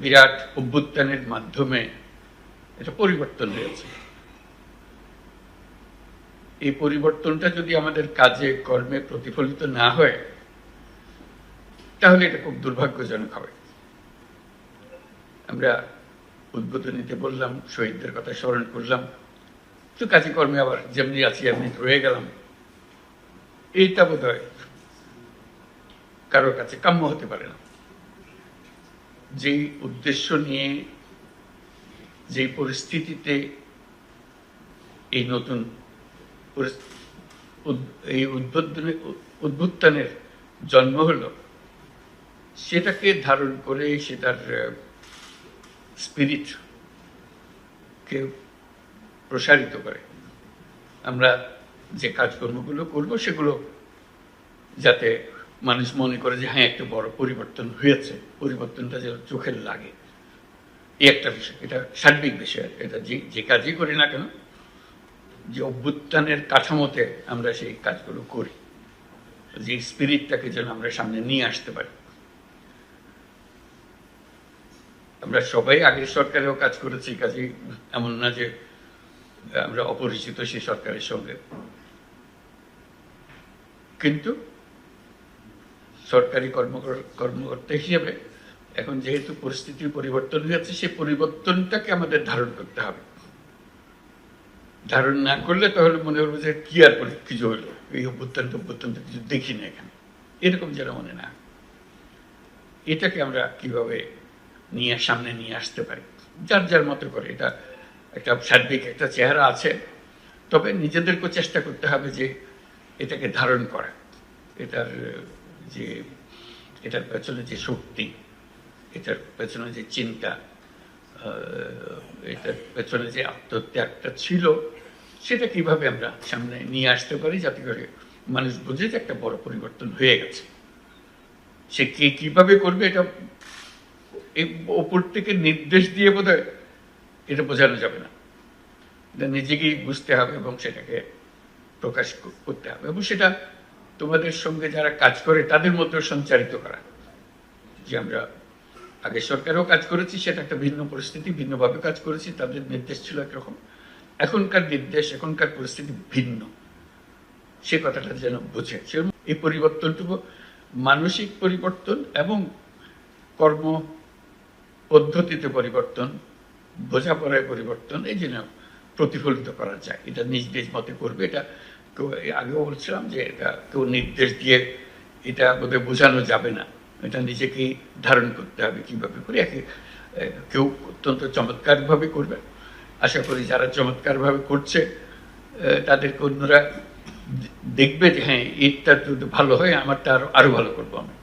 বিরাট অভ্যুত্থানের মাধ্যমে এটা পরিবর্তন হয়েছে। এই পরিবর্তনটা যদি আমাদের কাজে, কর্মে প্রতিফলিত না হয়, তাহলে এটা খুব দুর্ভাগ্যজনক হবে। আমরা উদ্বোধনীতে বললাম, শহীদদের কথা স্মরণ করলাম তো কাজে কর্মে আবার যেমনি আছি, এমনি রয়ে গেলাম। এইটা বোধ হয় কারোর কাছে কাম্য হতে পারে না। যেই উদ্দেশ্য নিয়ে, যেই পরিস্থিতিতে এই নতুন এই উদ্বোধনের উদ্বুত্থানের জন্ম হলো, সেটাকে ধারণ করে সেটার স্পিরিট কে প্রসারিত করে। আমরা যে কাজকর্মগুলো করব সেগুলো যাতে মানুষ মনে করে যে হ্যাঁ একটা বড় পরিবর্তন হয়েছে। পরিবর্তনটা যেন চোখের লাগে। এই একটা বিষয়। এটা সার্বিক বিষয়। এটা যে যে কাজই করি না কেন, যে অভ্যুত্থানের কাঠামোতে আমরা সেই কাজগুলো করি। যে স্পিরিটটাকে যেন আমরা সামনে নিয়ে আসতে পারি। আমরা সবাই আগের সরকারেও কাজ করেছি, কাজে এমন না যে, আমরা অপরিচিত সেই সরকারের সঙ্গে। কিন্তু সরকারি কর্মকর- কর্মকর্তা হিসেবে এখন যেহেতু পরিস্থিতির পরিবর্তন হয়েছে, সেই পরিবর্তনটাকে আমাদের ধারণ করতে হবে। ধারণ না করলে তাহলে মনে হবে যে কি আর কিছু হলো? এই অভ্যুত্থান অভ্যুত্থান কিছু দেখি না এখানে। এরকম যেন মনে না। এটাকে আমরা কীভাবে নিয়ে, সামনে নিয়ে আসতে পারি? যার যার মতো করে এটা একটা সার্বিক একটা চেহারা আছে। তবে নিজেদেরকেও চেষ্টা করতে হবে যে এটাকে ধারণ করা। এটার যে এটার পেছনে যে শক্তি, এটার পেছনে যে চিন্তা এটার পেছনে যে আত্মত্যাগটা ছিল, সেটা কীভাবে আমরা সামনে নিয়ে আসতে পারি যাতে করে মানুষ বুঝে যে একটা বড় পরিবর্তন হয়ে গেছে। সে কে কীভাবে করবে এটা ওপর থেকে নির্দেশ দিয়ে বোধ এটা বোঝানো যাবে না। নিজেকেই বুঝতে হবে এবং সেটাকে প্রকাশ করতে হবে এবং সেটা তোমাদের সঙ্গে যারা কাজ করে, তাদের মধ্যেও সঞ্চারিত করা। যে আমরা আগে সরকারেও কাজ করেছি, সেটা একটা ভিন্ন পরিস্থিতি, ভিন্নভাবে কাজ করেছি, তাদের নির্দেশ ছিল একরকম। এখনকার নির্দেশ, এখনকার পরিস্থিতি ভিন্ন। সে কথাটা যেন বোঝে। এই পরিবর্তনটুকু মানসিক পরিবর্তন এবং কর্ম পদ্ধতিতে পরিবর্তন, বোঝাপড়ায় পরিবর্তন, এই জন্য প্রতিফলিত করা যায়। এটা নিজ নিজ মতে করবে, এটা কেউ আগেও বলছিলাম যে এটা কেউ নির্দেশ দিয়ে এটা বোধহয় বোঝানো যাবে না। এটা নিজেকেই ধারণ করতে হবে কীভাবে করে, একে কেউ অত্যন্ত চমৎকারভাবে করবে। আশা করি যারা চমৎকারভাবে করছে তাদেরকে অন্যরা দেখবে যে হ্যাঁ ঈদটা যদি ভালো হয়, আমারটা আরও আরও ভালো করব আমি।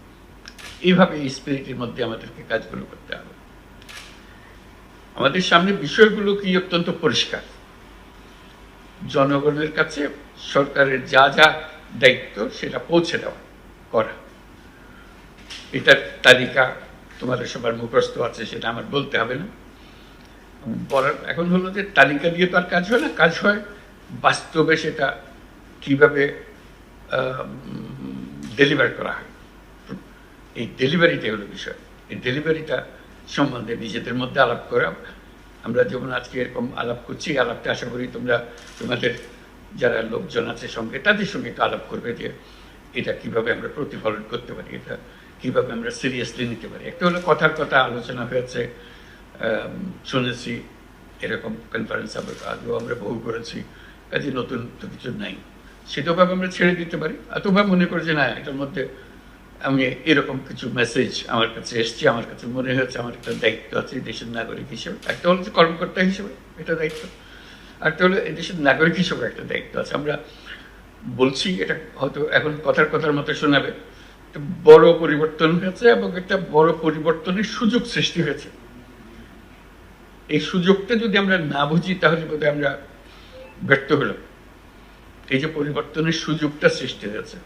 এইভাবে এই স্পিরিটের মধ্যে আমাদেরকে কাজগুলো করতে হবে। আমাদের সামনে বিষয়গুলো কি অত্যন্ত পরিষ্কার। জনগণের কাছে সরকারের যা যা দায়িত্ব সেটা পৌঁছে দেওয়া, করা। এটার তালিকা তোমাদের সবার মুখস্থ আছে, সেটা আমার বলতে হবে না। বলার এখন হলো যে তালিকা দিয়ে তো আর কাজ হয় না, কাজ হয় বাস্তবে সেটা কীভাবে ডেলিভার করা হয়। এই ডেলিভারিটা হলো বিষয়। এই ডেলিভারিটা সম্বন্ধে নিজেদের মধ্যে আলাপ করা। আমরা যেমন আজকে এরকম আলাপ করছি, আলাপটা আশা করি তোমরা তোমাদের যারা লোকজন আছে সঙ্গে, তাদের সঙ্গে একটু আলাপ করবে যে এটা কীভাবে আমরা প্রতিফলন করতে পারি, এটা কীভাবে আমরা সিরিয়াসলি নিতে পারি। একটা হলো কথার কথা আলোচনা হয়েছে শুনেছি, এরকম কনফারেন্স আমরা আগেও আমরা বহু করেছি, কাজে নতুন তো কিছু নাই। সেটাও ভাবে আমরা ছেড়ে দিতে পারি। অথবা মনে করি যে না, এটার মধ্যে আমি এরকম কিছু মেসেজ আমার কাছে এসছে, আমার কাছে মনে হয়েছে, আমার একটা দায়িত্ব আছে দেশের নাগরিক হিসেবে। একটা হলো কর্মকর্তা হিসেবে এটা দায়িত্ব। একটা হলো দেশের নাগরিক হিসেবে একটা দায়িত্ব আছে। আমরা বলছি এটা হয়তো এখন কথার কথার মতো শোনাবে। বড় পরিবর্তন হয়েছে এবং একটা বড় পরিবর্তনের সুযোগ সৃষ্টি হয়েছে। এই সুযোগটা যদি আমরা না বুঝি, তাহলে বোধহয় আমরা ব্যর্থ হলাম। এই যে পরিবর্তনের সুযোগটা সৃষ্টি হয়েছে।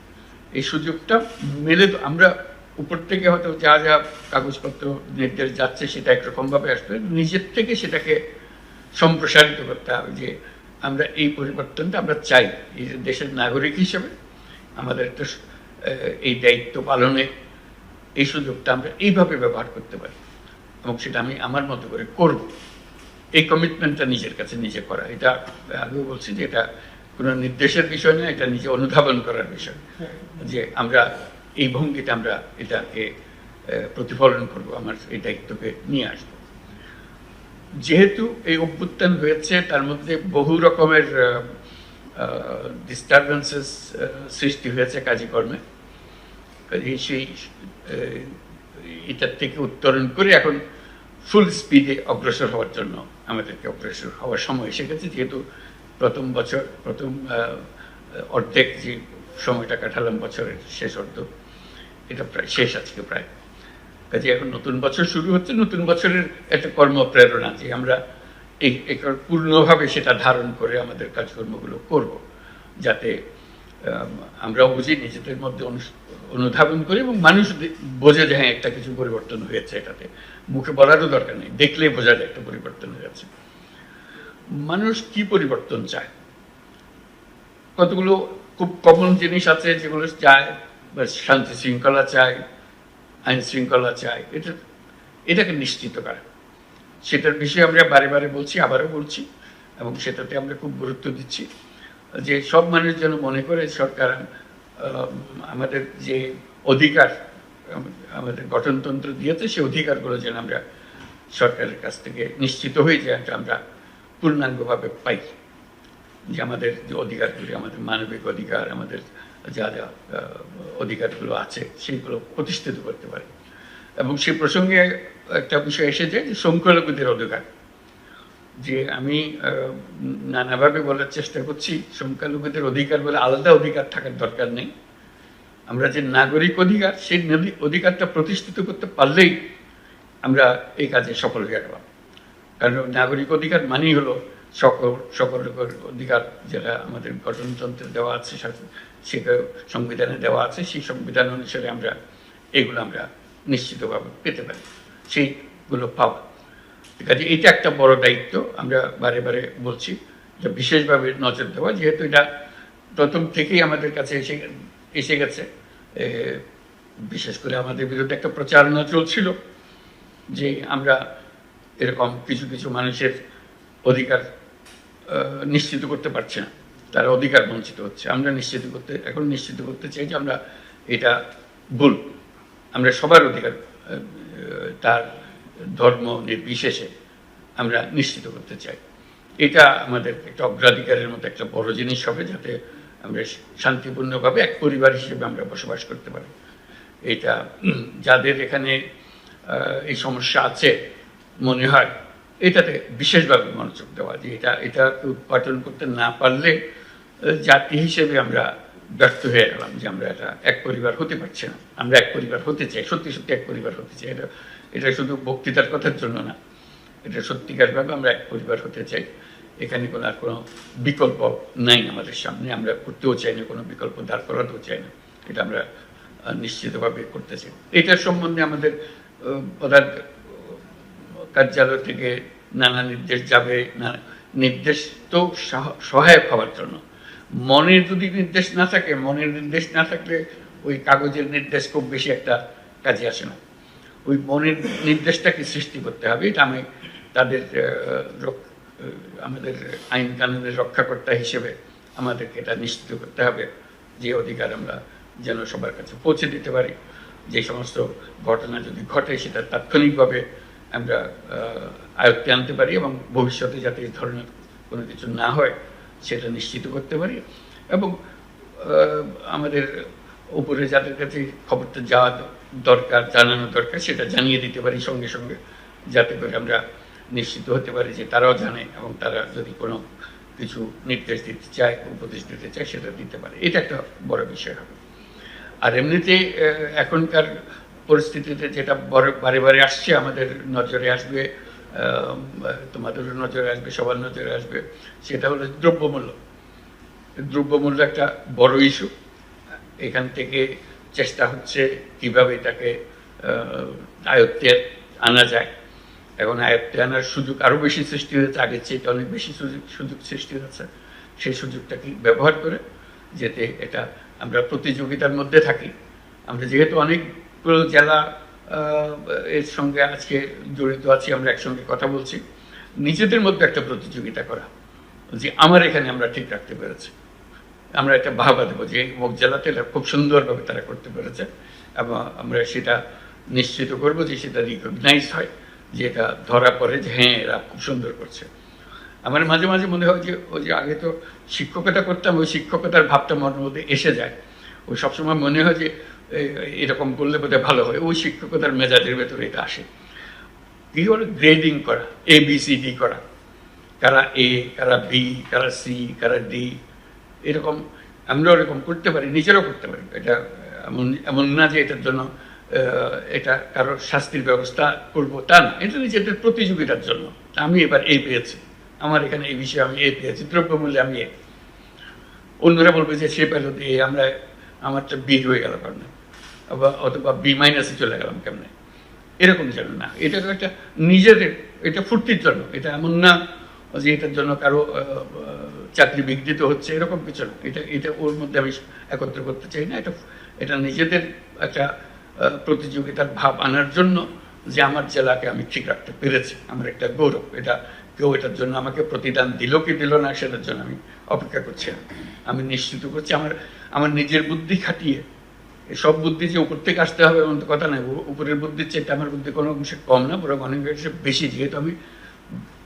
এই সুযোগটা মেলে আমরা উপর থেকে হয়তো যা যা কাগজপত্র নির্দেশ যাচ্ছে সেটা একরকম ভাবে আসবে। নিজের থেকে সেটাকে সম্প্রসারিত করতে হবে যে আমরা এই পরিবর্তনটা আমরা চাই। এই দেশের নাগরিক হিসেবে আমাদের একটা এই দায়িত্ব পালনে এই সুযোগটা আমরা এইভাবে ব্যবহার করতে পারি এবং সেটা আমি আমার মতো করে করব। এই কমিটমেন্টটা নিজের কাছে নিজে করা। এটা আগেও বলছি যে এটা কোনো নির্দেশের বিষয় না, এটা নিজে অনুধাবন করার বিষয়। যে আমরা এই ভঙ্গিতে আমরা এটাকে প্রতিফলন করব, আমার এই দায়িত্বকে নিয়ে আসব। যেহেতু এই অভ্যুত্থান হয়েছে, তার মধ্যে বহু রকমের ডিস্টারবেন্সেস সৃষ্টি হয়েছে কাজকর্মে। সেই এটার থেকে উত্তরণ করে এখন ফুল স্পিডে অগ্রসর হওয়ার জন্য আমাদেরকে অগ্রসর হওয়ার সময় এসে গেছে, যেহেতু প্রথম বছর প্রথম অর্ধেক যে সময়টা কাটালাম বছরের শেষ অর্ধ এটা প্রায় শেষ আজকে প্রায়। কাজে এখন নতুন বছর শুরু হচ্ছে নতুন বছরের একটা কর্মপ্রেরণা যে আমরা এই পূর্ণভাবে সেটা ধারণ করে আমাদের কাজকর্মগুলো করব যাতে আম, আমরাও বুঝি নিজেদের মধ্যে অনুধাবন করি এবং মানুষ বোঝে যে হ্যাঁ একটা কিছু পরিবর্তন হয়েছে এটাতে। মুখে বলারও দরকার নেই দেখলেই বোঝা যায় একটা পরিবর্তন হয়েছে। মানুষ কি পরিবর্তন চায়? কতগুলো খুব কমন জিনিস আছে যেগুলো চায় বা শান্তি শৃঙ্খলা চায়, আইন শৃঙ্খলা চাই এটা, এটাকে নিশ্চিত করা। সেটার বিষয়ে আমরা বারে বারে বলছি, আবারও বলছি, এবং সেটাতে আমরা খুব গুরুত্ব দিচ্ছি যে সব মানুষ যেন মনে করে সরকার আমাদের যে অধিকার, আমাদের গঠনতন্ত্র দিয়েছে সেই অধিকারগুলো যেন আমরা সরকারের কাছ থেকে নিশ্চিত হয়ে যে আমরা পূর্ণাঙ্গভাবে পাই। যে আমাদের যে অধিকারগুলি, আমাদের মানবিক অধিকার, আমাদের যা যা অধিকারগুলো আছে, সেইগুলো প্রতিষ্ঠিত করতে পারে। এবং সেই প্রসঙ্গে একটা বিষয় এসে যায় যে সংখ্যালঘুদের অধিকার। যে আমি নানাভাবে বলার চেষ্টা করছি সংখ্যালঘুদের অধিকার বলে আলাদা অধিকার থাকার দরকার নেই। আমরা যে নাগরিক অধিকার, সেই অধিকারটা প্রতিষ্ঠিত করতে পারলেই আমরা এই কাজে সফল হয়ে গেলাম কারণ নাগরিক অধিকার মানেই হলো সকল সকল অধিকার যেটা আমাদের গঠনতন্ত্রে দেওয়া আছে সেটা সংবিধানে দেওয়া আছে, সেই সংবিধান অনুসারে আমরা এগুলো আমরা নিশ্চিতভাবে পেতে পারি, সেইগুলো পাওয়া। কাজে এটা একটা বড় দায়িত্ব, আমরা বারে বারে বলছি যে বিশেষভাবে নজর দেওয়া, যেহেতু এটা প্রথম থেকেই আমাদের কাছে এসে এসে গেছে বিশেষ করে আমাদের বিরুদ্ধে একটা প্রচারণা চলছিল যে আমরা এরকম কিছু কিছু মানুষের অধিকার নিশ্চিত করতে পারছে না। তারা অধিকার বঞ্চিত হচ্ছে। আমরা নিশ্চিত করতে, এখন নিশ্চিত করতে চাই যে আমরা এটা ভুল। আমরা সবার অধিকার তার ধর্ম নির্বিশেষে আমরা নিশ্চিত করতে চাই। এটা আমাদের একটা অগ্রাধিকারের মতো একটা বড় জিনিস হবে যাতে আমরা শান্তিপূর্ণভাবে এক পরিবার হিসেবে আমরা বসবাস করতে পারি। এটা যাদের এখানে এই সমস্যা আছে মনে হয়। এটাতে বিশেষভাবে মনোযোগ দেওয়া যে এটা এটাকে উৎপাদন করতে না পারলে জাতি হিসেবে আমরা ব্যর্থ হয়ে গেলাম যে আমরা এটা এক পরিবার হতে পারছি না। আমরা এক পরিবার হতে চাই, সত্যি সত্যি এক পরিবার হতে চাই। এটা এটা শুধু বক্তৃতার কথার জন্য না। এটা সত্যিকারভাবে আমরা এক পরিবার হতে চাই। এখানে কোনো আর কোনো বিকল্প নাই আমাদের সামনে। আমরা করতেও চাই না, কোনো বিকল্প দাঁড় করাতেও চাই না। এটা আমরা নিশ্চিতভাবে করতে চাই। এটার সম্বন্ধে আমাদের প্রধান কার্যালয় থেকে নানা নির্দেশ যাবে না নির্দেশ তো সহায়ক হওয়ার জন্য। মনের যদি নির্দেশ না থাকে, মনের নির্দেশ না থাকলে ওই কাগজের নির্দেশ খুব বেশি একটা কাজে আসে না। ওই মনের নির্দেশটাকে সৃষ্টি করতে হবে, এটা আমি তাদের আমাদের আইন কানুনের রক্ষাকর্তা হিসেবে আমাদেরকে এটা নিশ্চিত করতে হবে যে অধিকার আমরা যেন সবার কাছে পৌঁছে দিতে পারি। যে সমস্ত ঘটনা যদি ঘটে, সেটা তাৎক্ষণিকভাবে আমরা আয়ত্তে আনতে পারি এবং ভবিষ্যতে যাতে এই ধরনের কোনো কিছু না হয়, সেটা নিশ্চিত করতে পারি। এবং আমাদের উপরে যাদের কাছে খবরটা যাওয়া দরকার, জানানো দরকার, সেটা জানিয়ে দিতে পারি সঙ্গে সঙ্গে, যাতে করে আমরা নিশ্চিত হতে পারি যে তারাও জানে এবং তারা যদি কোনো কিছু নির্দেশ দিতে চায়, উপদেশ দিতে চায়, সেটা দিতে পারে। এটা একটা বড় বিষয় হবে। আর এমনিতে এখনকার পরিস্থিতিতে যেটা বারে বারে আসছে, আমাদের নজরে আসবে তোমাদেরও নজরে আসবে, সবার নজরে আসবে, সেটা হলো দ্রব্যমূল্য। দ্রব্যমূল্য একটা বড় ইস্যু এখান থেকে চেষ্টা হচ্ছে কীভাবে এটাকে আয়ত্তে আনা যায়। এখন আয়ত্তে আনার সুযোগ আরও বেশি সৃষ্টি হয়েছে, আগের চেয়ে অনেক বেশি সুযোগ সুযোগ সৃষ্টি হয়েছে সেই সুযোগটাকে ব্যবহার করে, যাতে এটা আমরা প্রতিযোগিতার মধ্যে থাকি। আমরা যেহেতু অনেকগুলো জেলা এর সঙ্গে আজকে জড়িত আছি, আমরা একসঙ্গে কথা বলছি। নিজেদের মধ্যে একটা প্রতিযোগিতা করা, যে আমার এখানে আমরা ঠিক রাখতে পেরেছি। আমরা একটা ভাবা দেবো, যে মুখ জেলাতে খুব সুন্দরভাবে তারা করতে পেরেছে, এবং আমরা সেটা নিশ্চিত করব যে সেটা রিকগনাইজ হয়, যে এটা ধরা পড়ে, যে হ্যাঁ এরা খুব সুন্দর করছে। আমার মাঝে মাঝে মনে হয় যে, ওই যে আগে তো শিক্ষকতা করতাম, ওই শিক্ষকতার ভাবটা মনের মধ্যে এসে যায়। ওই সবসময় মনে হয় যে এরকম করলে বোধহয় ভালো হয়। ওই শিক্ষকতার মেজাজের ভেতরে এটা আসে। কি করে গ্রেডিং করা এ বি সি ডি করা। কারা এ কারা বি কারা সি কারা ডি এরকম আমরাও এরকম করতে পারি, নিজেরাও করতে পারি। এটা এমন এমন না যে এটার জন্য এটা কারোর শাস্তির ব্যবস্থা করব তা না। এটা নিজেদের প্রতিযোগিতার জন্য। আমি এবার এ পেয়েছি। আমার এখানে এই বিষয়ে আমি এ পেয়েছি। দ্রব্যমূল্যে আমি এ অন্যরা বলবে যে, সে পেল এ আমরা, আমারটা বি হয়ে গেল কারণে। অথবা বি মাইনাসে চলে গেলাম কেমনে? এরকম যেন না। এটা তো একটা নিজেদের, এটা ফুর্তির জন্য। এটা এমন না যে এটার জন্য কারও চাকরি বিঘ্নিত হচ্ছে, এরকম কিছু না। এটা এটা ওর মধ্যে আমি একত্র করতে চাই না। এটা এটা নিজেদের একটা প্রতিযোগিতার ভাব আনার জন্য যে আমার জেলাকে আমি ঠিক রাখতে পেরেছি। আমার একটা গৌরব। এটা কেউ এটার জন্য আমাকে প্রতিদান দিল কি দিল না, সেটার জন্য আমি অপেক্ষা করছি আমি নিশ্চিত করছি আমার আমার নিজের বুদ্ধি খাটিয়ে সব বুদ্ধি যে উপর থেকে আসতে হবে এমন তো কথা নাই উপরের বুদ্ধির চেয়ে আমার বুদ্ধি কোনো অংশে কম না বরং অনেক অংশে বেশি, যেহেতু আমি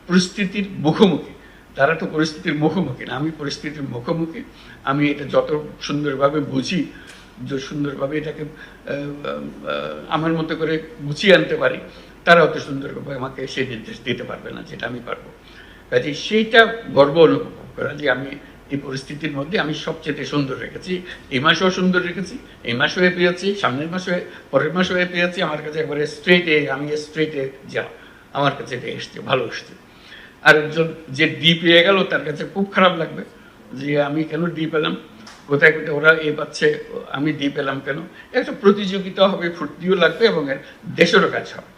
পরিস্থিতির মুখোমুখি। তারা তো পরিস্থিতির মুখোমুখি না, আমি পরিস্থিতির মুখোমুখি। আমি এটা যত সুন্দরভাবে বুঝি, যে সুন্দরভাবে এটাকে আমার মতো করে গুছিয়ে আনতে পারি, তারা অত সুন্দরভাবে আমাকে সেই নির্দেশ দিতে পারবে না, যেটা আমি পারব। কাজে সেইটা গর্ব অনুভব করা যে আমি এই পরিস্থিতির মধ্যে আমি সবচেয়ে সুন্দর রেখেছি। এই মাসেও সুন্দর রেখেছি, এই মাসেও এ পেয়েছি সামনের মাসে পরের মাসেও এ পেয়েছি আমার কাছে একবারে স্ট্রেটে আমি স্ট্রেটে যা, আমার কাছে এটা এসছে, ভালো এসছে। আর একজন যে ডি পেয়ে গেল, তার কাছে খুব খারাপ লাগবে যে আমি কেন ডি পেলাম কোথায় কোথায় ওরা এ পাচ্ছে, আমি ডি পেলাম কেন? একটা প্রতিযোগিতা হবে, ফুর্তিও লাগবে এবং দেশেরও কাজ হবে।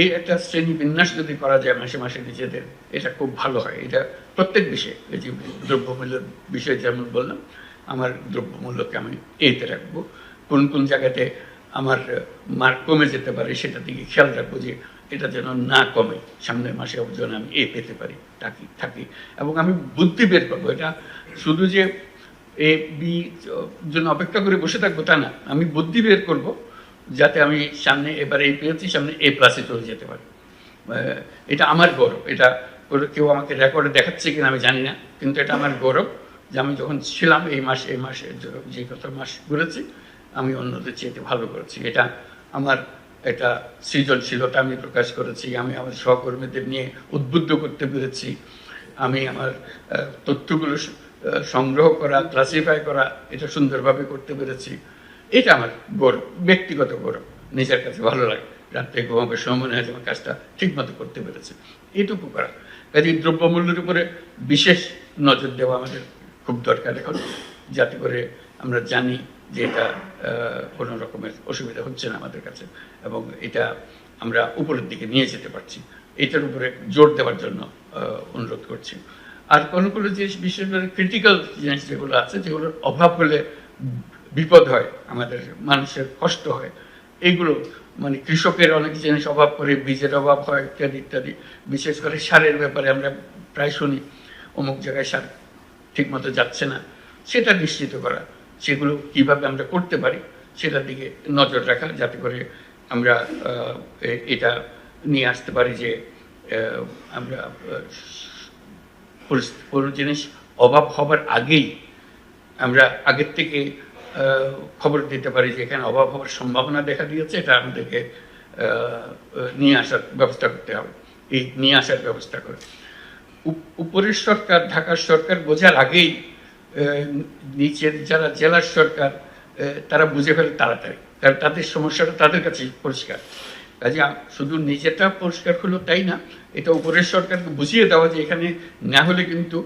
এই একটা শ্রেণি বিন্যাস যদি করা যায় মাসে মাসে নিজেদের, এটা খুব ভালো হয়। এটা প্রত্যেক বিষয়ে, এই যে দ্রব্যমূল্যের বিষয়ে যেমন বললাম, আমার দ্রব্যমূল্যকে আমি এতে রাখব। কোন কোন জায়গাতে আমার মার্ক কমে যেতে পারে সেটা দিকে খেয়াল রাখব যে এটা যেন না কমে। সামনের মাসে যেন আমি এ পেতে পারি থাকি থাকি। এবং আমি বুদ্ধি বের করব। এটা শুধু যে এ, বি জন্য অপেক্ষা করে বসে থাকব তা না, আমি বুদ্ধি বের করব। যাতে আমি সামনে এবার এই পেয়েছি, সামনে এ প্লাসে চলে যেতে পারি। এটা আমার গৌরব। এটা কেউ আমাকে রেকর্ডে দেখাচ্ছে কিনা আমি জানি না, কিন্তু এটা আমার গৌরব যে আমি যখন ছিলাম এই মাস, এই মাসে যে- কত মাস ঘুরেছি, আমি অন্যদের চেয়ে ভালো করেছি। এটা আমার এটা সৃজনশীলতা আমি প্রকাশ করেছি, আমি আমার সহকর্মীদের নিয়ে উদ্বুদ্ধ করতে পেরেছি, আমি আমার তথ্যগুলো সংগ্রহ করা ক্লাসিফাই করা, এটা সুন্দরভাবে করতে পেরেছি। এটা আমার গৌরব, ব্যক্তিগত গৌরব। নিজের কাছে ভালো লাগে। রাত্রে ঘুমাবার সময় মনে হয় আমার কাজটা ঠিকমতো করতে পেরেছে। এইটুকু করা। কাজে দ্রব্যমূল্যের উপরে বিশেষ নজর দেওয়া আমাদের খুব দরকার। এখন যাতে করে আমরা জানি যে এটা কোনো রকমের অসুবিধা হচ্ছে না আমাদের কাছে এবং এটা আমরা উপরের দিকে নিয়ে যেতে পারছি। এটার উপরে জোর দেওয়ার জন্য অনুরোধ করছি। আর কোনো কোনো জিনিস বিশেষ করে ক্রিটিক্যাল জিনিস যেগুলো আছে, যেগুলোর অভাব হলে বিপদ হয় আমাদের মানুষের কষ্ট হয়। এইগুলো মানে কৃষকের অনেক জিনিস অভাব করে বীজের অভাব হয় ইত্যাদি ইত্যাদি। বিশেষ করে সারের ব্যাপারে আমরা প্রায় শুনি অমুক জায়গায় সার ঠিকমতো যাচ্ছে না। সেটা নিশ্চিত করা সেগুলো কীভাবে আমরা করতে পারি সেটার দিকে নজর রাখা যাতে করে আমরা এটা নিয়ে আসতে পারি যে আমরা কোনো জিনিস অভাব হবার আগেই আমরা আগের থেকে খবর দিতে পারি যে এখানে অভাব হওয়ার সম্ভাবনা দেখা দিয়েছে, এটা আমাদেরকে নিয়ে আসার ব্যবস্থা করতে হবে। এই নিয়ে আসার ব্যবস্থা করে। উপরের সরকার, ঢাকার সরকার বোঝার আগেই নিচের যারা জেলার সরকার তারা বুঝে ফেলে তাড়াতাড়ি। কারণ তাদের সমস্যাটা তাদের কাছে পরিষ্কার। কাজে শুধু নিজেটা পরিষ্কার হলো তাই না, এটা উপরের সরকারকে বুঝিয়ে দেওয়া যে এখানে না হলে কিন্তু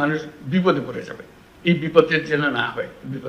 মানুষ বিপদে পড়ে যাবে। এই বিপদের যেন না হয়, বিপদ